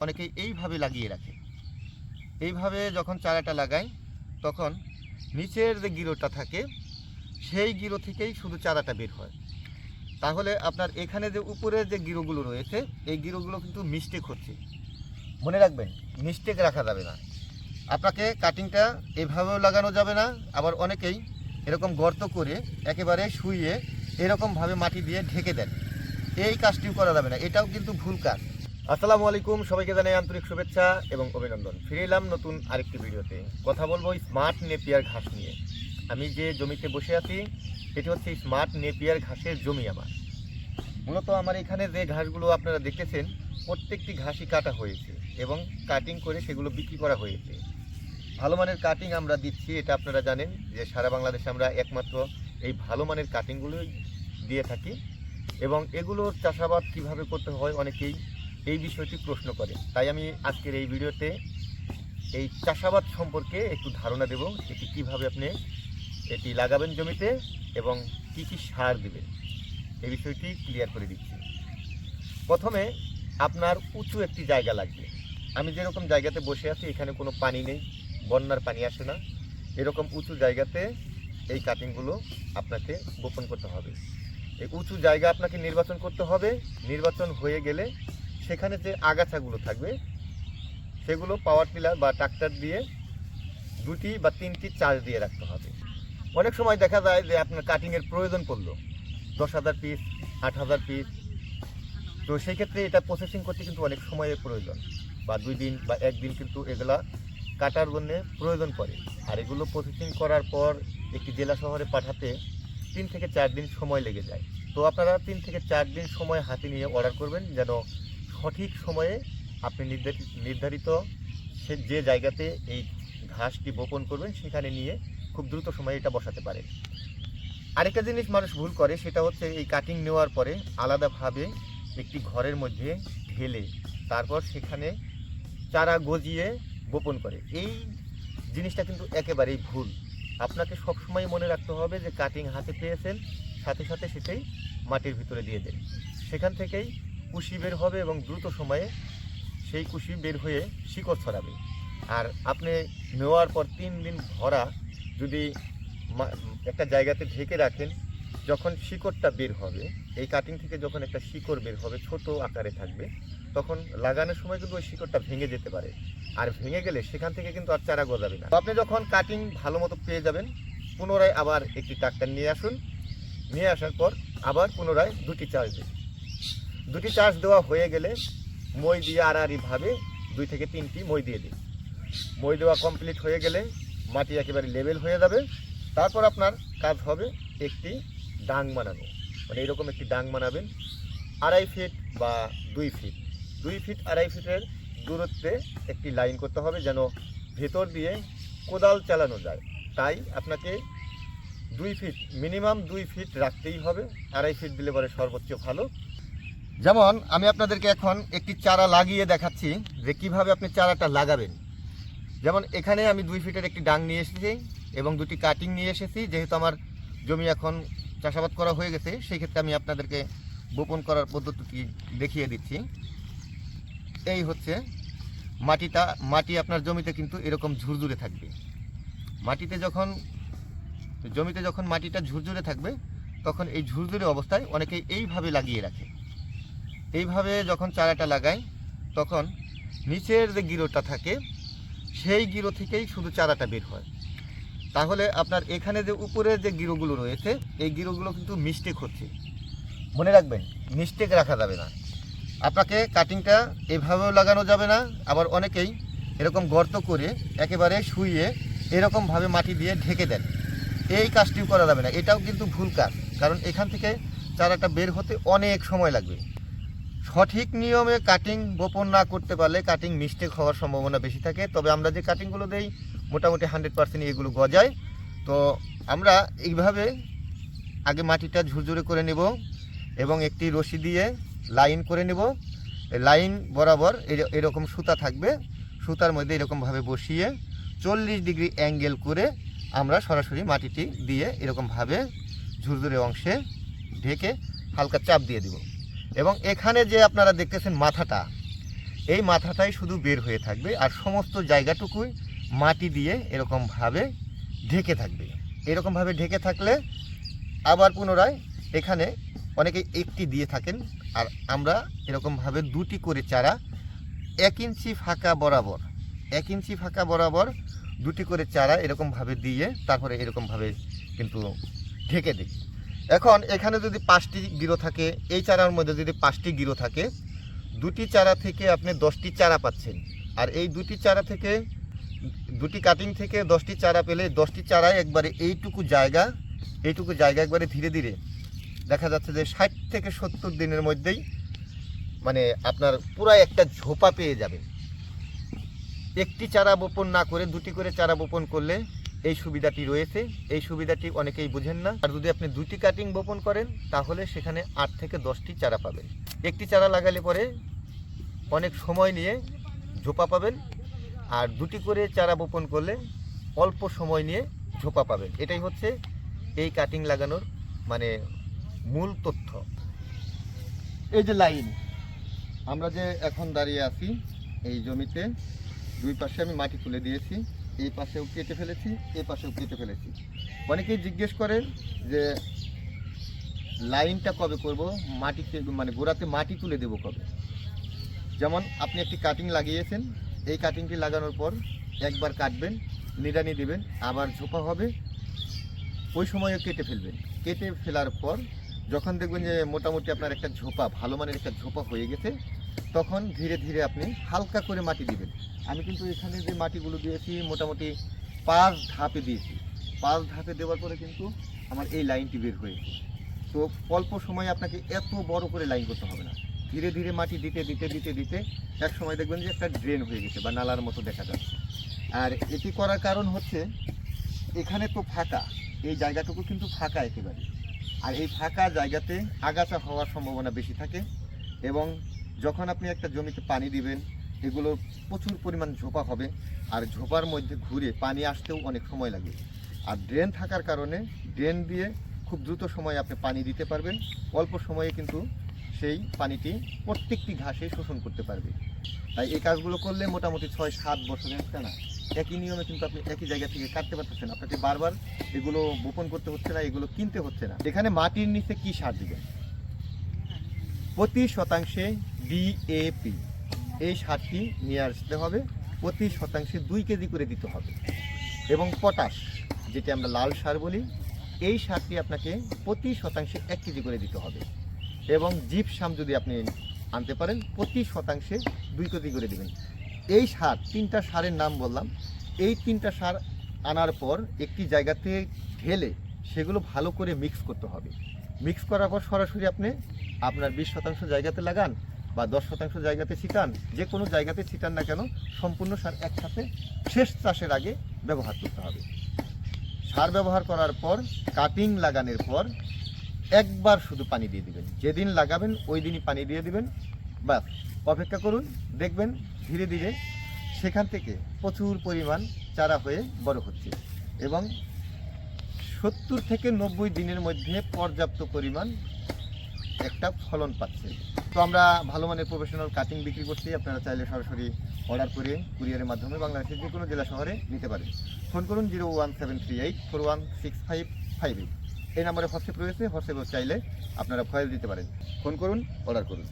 অনেকে এইভাবে লাগিয়ে রাখে। এইভাবে যখন চারাটা লাগায়, তখন নিচের যে গিরোটা থাকে, সেই গিরো থেকেই শুধু চারাটা বের হয়। তাহলে আপনার এখানে যে উপরের যে গিরোগুলো রয়েছে, এই গিরোগুলো কিন্তু মিস্টেক হচ্ছে। মনে রাখবেন মিস্টেক রাখা যাবে না। আপনাকে কাটিংটা এভাবেও লাগানো যাবে না, আবার অনেকেই এরকম গর্ত করে একেবারে শুয়ে এরকমভাবে মাটি দিয়ে ঢেকে দেন। এই কাজটিও করা যাবে না। এটাও কিন্তু ভুল কাজ। আসসালামু আলাইকুম, সবাইকে জানাই আন্তরিক শুভেচ্ছা এবং অভিনন্দন। ফিরে এলাম নতুন আরেকটি ভিডিওতে। কথা বলব স্মার্ট নেপিয়ার ঘাস নিয়ে। আমি যে জমিতে বসে আছি এটি হচ্ছে স্মার্ট নেপিয়ার ঘাসের জমি আমার। মূলত আমার এখানে যে ঘাসগুলো আপনারা দেখেছেন প্রত্যেকটি ঘাসই কাটা হয়েছে এবং কাটিং করে সেগুলো বিক্রি করা হয়েছে। ভালো মানের কাটিং আমরা দিচ্ছি, এটা আপনারা জানেন যে সারা বাংলাদেশে আমরা একমাত্র এই ভালো মানের কাটিংগুলোই দিয়ে থাকি। এবং এগুলোর চাষাবাদ কীভাবে করতে হয়, অনেকেই এই বিষয়টি প্রশ্ন করে। তাই আমি আজকের এই ভিডিওতে এই চাষাবাদ সম্পর্কে একটু ধারণা দেব, এটি কীভাবে আপনি এটি লাগাবেন জমিতে এবং কি কি সার দেবেন। এই বিষয়টি ক্লিয়ার করে দিচ্ছি। প্রথমে আপনার উঁচু একটি জায়গা লাগবে। আমি যেরকম জায়গাতে বসে আছি, এখানে কোনো পানি নেই, বন্যার পানি আসে না। এরকম উঁচু জায়গাতে এই কাটিংগুলো আপনাকে বপন করতে হবে। এই উঁচু জায়গা আপনাকে নির্বাচন করতে হবে। নির্বাচন হয়ে গেলে সেখানে যে আগাছাগুলো থাকবে, সেগুলো পাওয়ার টিলার বা ট্রাক্টর দিয়ে দুটি বা তিনটি চার্জ দিয়ে রাখতে হবে। অনেক সময় দেখা যায় যে আপনার কাটিংয়ের প্রয়োজন পড়ল, দশ হাজার পিস আট হাজার পিস তো সেই ক্ষেত্রে এটা প্রসেসিং করতে কিন্তু অনেক সময়ের প্রয়োজন বা দুই দিন বা একদিন কিন্তু এগুলা কাটার জন্যে প্রয়োজন পড়ে। আর এগুলো প্রসেসিং করার পর একটি জেলা শহরে পাঠাতে তিন থেকে চার দিন সময় লেগে যায়। তো আপনারা তিন থেকে চার দিন সময় হাতে নিয়ে অর্ডার করবেন যেন সঠিক সময়ে আপনি নির্ধারিত সে, যে জায়গাতে এই ঘাসটি বপন করবেন, সেখানে নিয়ে খুব দ্রুত সময়ে এটা বসাতে পারেন। আরেকটা জিনিস মানুষ ভুল করে, সেটা হচ্ছে এই কাটিং নেওয়ার পরে আলাদাভাবে একটি ঘরের মধ্যে ঢেলে তারপর সেখানে চারা গজিয়ে বপন করে। এই জিনিসটা কিন্তু একেবারেই ভুল। আপনাকে সবসময় মনে রাখতে হবে যে কাটিং হাতে পেয়েছেন, সাথে সাথে সেটাই মাটির ভিতরে দিয়ে দেন। সেখান থেকেই কুশি বের হবে এবং দ্রুত সময়ে সেই কুশি বের হয়ে শিকড় ছড়াবে। আর আপনি নেওয়ার পর তিন দিন ভরা যদি একটা জায়গাতে ঢেকে রাখেন, যখন শিকড়টা বের হবে, এই কাটিং থেকে যখন একটা শিকড় বের হবে, ছোট আকারে থাকবে, তখন লাগানোর সময় কিন্তু ওই শিকড়টা ভেঙে যেতে পারে। আর ভেঙে গেলে সেখান থেকে কিন্তু আর চারা গজাবে না। আপনি যখন কাটিং ভালো মতো পেয়ে যাবেন, পুনরায় আবার একটি ট্রাক্টর নিয়ে আসুন। নিয়ে আসার পর আবার পুনরায় দুটি চার্জ দিন। দুটি চার্জ দেওয়া হয়ে গেলে মই দিয়ে আড়াআড়িভাবে দুই থেকে তিনটি মই দিয়ে দিন মই দেওয়া কমপ্লিট হয়ে গেলে মাটি একেবারে লেভেল হয়ে যাবে। তারপর আপনার কাজ হবে একটি ডাং বানানো। মানে এরকম একটি ডাং বানাবেন আড়াই ফিট বা দুই ফিট দুই ফিট আড়াই ফিটের দূরত্বে একটি লাইন করতে হবে যেন ভেতর দিয়ে কোদাল চালানো যায়। তাই আপনাকে দুই ফিট মিনিমাম দুই ফিট রাখতেই হবে। আড়াই ফিট দিলে পরে সর্বোচ্চ ভালো। যেমন, আমি আপনাদেরকে এখন একটি চারা লাগিয়ে দেখাচ্ছি যে কীভাবে আপনি চারাটা লাগাবেন। যেমন, এখানে আমি দুই ফিটের একটি ডাং নিয়ে এসেছি এবং দুটি কাটিং নিয়ে এসেছি। যেহেতু আমার জমি এখন চাষাবাদ করা হয়ে গেছে, সেই ক্ষেত্রে আমি আপনাদেরকে বপন করার পদ্ধতিটি দেখিয়ে দিচ্ছি। এই হচ্ছে মাটিটা, মাটি আপনার জমিতে কিন্তু এরকম ঝুরঝুরে থাকবে। মাটিতে যখন, জমিতে যখন মাটিটা ঝুরঝুরে থাকবে, তখন এই ঝুরঝুরে অবস্থায় অনেকেই এইভাবে লাগিয়ে রাখে। এইভাবে যখন চারাটা লাগায় তখন নিচের যে গিরোটা থাকে, সেই গিরো থেকেই শুধু চারাটা বের হয়। তাহলে আপনার এখানে যে উপরের যে গিরোগুলো রয়েছে, এই গিরোগুলো কিন্তু মিস্টেক হচ্ছে। মনে রাখবেন মিস্টেক রাখা যাবে না। আপনাকে কাটিংটা এভাবেও লাগানো যাবে না, আবার অনেকেই এরকম গর্ত করে একেবারে শুইয়ে এরকমভাবে মাটি দিয়ে ঢেকে দেন। এই কাজটিও করা যাবে না, এটাও কিন্তু ভুল কাজ, কারণ এখান থেকে চারাটা বের হতে অনেক সময় লাগবে। সঠিক নিয়মে কাটিং বপন না করতে পারলে কাটিং মিস্টেক হওয়ার সম্ভাবনা বেশি থাকে। তবে আমরা যে কাটিংগুলো দেই, মোটামুটি হান্ড্রেড পার্সেন্ট এগুলো গজায়। তো আমরা এইভাবে আগে মাটিটা ঝুরঝুরে করে নেব এবং একটি রশি দিয়ে লাইন করে নেব। লাইন বরাবর এর- এরকম সুতা থাকবে। সুতার মধ্যে এরকমভাবে বসিয়ে চল্লিশ ডিগ্রি অ্যাঙ্গেল করে আমরা সরাসরি মাটিটি দিয়ে এরকমভাবে ঝুরঝুরে অংশে ঢেকে হালকা চাপ দিয়ে দিব। এবং এখানে যে আপনারা দেখতেছেন মাথাটা, এই মাথাটাই শুধু বের হয়ে থাকবে আর সমস্ত জায়গাটুকুই মাটি দিয়ে এরকমভাবে ঢেকে থাকবে। এরকমভাবে ঢেকে থাকলে আবার পুনরায় এখানে অনেকে একটি দিয়ে থাকেন আর আমরা এরকমভাবে দুটি করে চারা এক ইঞ্চি ফাঁকা বরাবর, এক ইঞ্চি ফাঁকা বরাবর দুটি করে চারা এরকমভাবে দিয়ে তারপরে এরকমভাবে কিন্তু ঢেকে দিই। এখন এখানে যদি পাঁচটি গিরো থাকে, এই চারার মধ্যে যদি পাঁচটি গিরো থাকে, দুটি চারা থেকে আপনি দশটি চারা পাচ্ছেন। আর এই দুটি চারা থেকে, দুটি কাটিং থেকে দশটি চারা পেলে দশটি চারায় একবারে এইটুকু জায়গা এইটুকু জায়গা একবারে ধীরে ধীরে। দেখা যাচ্ছে যে ষাট থেকে সত্তর দিনের মধ্যেই মানে আপনার পুরো একটা ঝোপা পেয়ে যাবেন। একটি চারা বপন না করে, দুটি করে চারা বপন করলে এই সুবিধাটি রয়েছে। এই সুবিধাটি অনেকেই বুঝেন না। আর যদি আপনি দুটি কাটিং বপন করেন, তাহলে সেখানে আট থেকে দশটি চারা পাবেন। একটি চারা লাগালে পরে অনেক সময় নিয়ে ঝোপা পাবেন। আর দুটি করে চারা বপন করলে অল্প সময় নিয়ে ঝোপা পাবেন। এটাই হচ্ছে এই কাটিং লাগানোর মানে মূল তথ্য। এই যে লাইন, আমরা যে এখন দাঁড়িয়ে আছি এই জমিতে, দুই পাশে আমি মাটি তুলে দিয়েছি। এই পাশেও কেটে ফেলেছি এই পাশেও কেটে ফেলেছি। অনেকেই জিজ্ঞেস করেন যে লাইনটা কবে করব? মাটিতে মানে গোড়াতে মাটি তুলে দেবো কবে? যেমন আপনি একটি কাটিং লাগিয়েছেন, এই কাটিংটি লাগানোর পর একবার কাটবেন, নিড়ানি দেবেন, আবার ঝোপা হবে, ওই সময়ও কেটে ফেলবেন। কেটে ফেলার পর যখন দেখবেন যে মোটামুটি আপনার একটা ঝোপা, ভালো মানের একটা ঝোপা হয়ে গেছে তখন ধীরে ধীরে আপনি হালকা করে মাটি দিবেন। আমি কিন্তু এখানে যে মাটিগুলো দিয়েছি, মোটামুটি পাঁচ ধাপে দিয়েছি। পাঁচ ধাপে দেওয়ার পরে কিন্তু আমার এই লাইনটি বের হয়েছে। তো অল্প সময় আপনাকে এত বড় করে লাইন করতে হবে না। ধীরে ধীরে মাটি দিতে দিতে দিতে দিতে এক সময় দেখবেন যে একটা ড্রেন হয়ে গেছে বা নালার মতো দেখা যাচ্ছে। আর এটি করার কারণ হচ্ছে, এখানে তো ফাঁকা। এই জায়গাটুকু কিন্তু ফাঁকা একেবারে। আর এই ফাঁকা জায়গাতে আগাছা হওয়ার সম্ভাবনা বেশি থাকে এবং যখন আপনি একটা জমিতে পানি দিবেন, এগুলো প্রচুর পরিমাণ ঝোপা হবে আর ঝোপার মধ্যে ঘুরে পানি আসতেও অনেক সময় লাগে। আর ড্রেন থাকার কারণে ড্রেন দিয়ে খুব দ্রুত সময়ে আপনি পানি দিতে পারবেন, অল্প সময়ে কিন্তু সেই পানিটি প্রত্যেকটি ঘাসে শোষণ করতে পারবে। তাই এই কাজগুলো করলে মোটামুটি ছয় সাত বছরের একটা না একই নিয়মে কিন্তু আপনি একই জায়গা থেকে কাটতে পারতেছেন, আপনাকে বারবার এগুলো বোপন করতে হচ্ছে না, এগুলো কিনতে হচ্ছে না। এখানে মাটির নিচে কি সার দিবেন? প্রতি শতাংশে ডিএপি এই সারটি নিয়ে আসতে হবে। প্রতি শতাংশে দুই কেজি করে দিতে হবে। এবং পটাশ, যেটি আমরা লাল সার বলি, এই সারটি আপনাকে প্রতি শতাংশে এক কেজি করে দিতে হবে। এবং জিপসাম যদি আপনি আনতে পারেন, প্রতি শতাংশে দুই কেজি করে দেবেন। এই সার, তিনটা সারের নাম বললাম। এই তিনটা সার আনার পর একটি জায়গাতে ঢেলে সেগুলো ভালো করে মিক্স করতে হবে। মিক্স করার পর সরাসরি আপনি আপনার বিশ শতাংশ জায়গাতে লাগান বা দশ শতাংশ জায়গাতে ছিটান, যে কোনো জায়গাতে ছিটান না কেন, সম্পূর্ণ সার একসাথে শেষ চাষের আগে ব্যবহার করতে হবে। সার ব্যবহার করার পর কাটিং লাগানোর পর একবার শুধু পানি দিয়ে দিবেন। যেদিন লাগাবেন ওই দিনই পানি দিয়ে দিবেন। ব্যাস, অপেক্ষা করুন, দেখবেন ধীরে ধীরে সেখান থেকে প্রচুর পরিমাণ চারা হয়ে বড় হচ্ছে এবং সত্তর থেকে নব্বই দিনের মধ্যে পর্যাপ্ত পরিমাণ একটা ফলন পাচ্ছে। তো আমরা ভালো মানের প্রফেশনাল কাটিং বিক্রি করছি, আপনারা চাইলে সরাসরি অর্ডার করে কুরিয়ারের মাধ্যমে বাংলাদেশের যে কোনো জেলা শহরে নিতে পারেন। ফোন করুন zero one seven three eight four one six five five eight. এই নম্বরে হোয়াটসঅ্যাপ রয়েছে হোয়াটসঅ্যাপ চাইলে আপনারা ফয়েল দিতে পারেন। ফোন করুন অর্ডার করুন।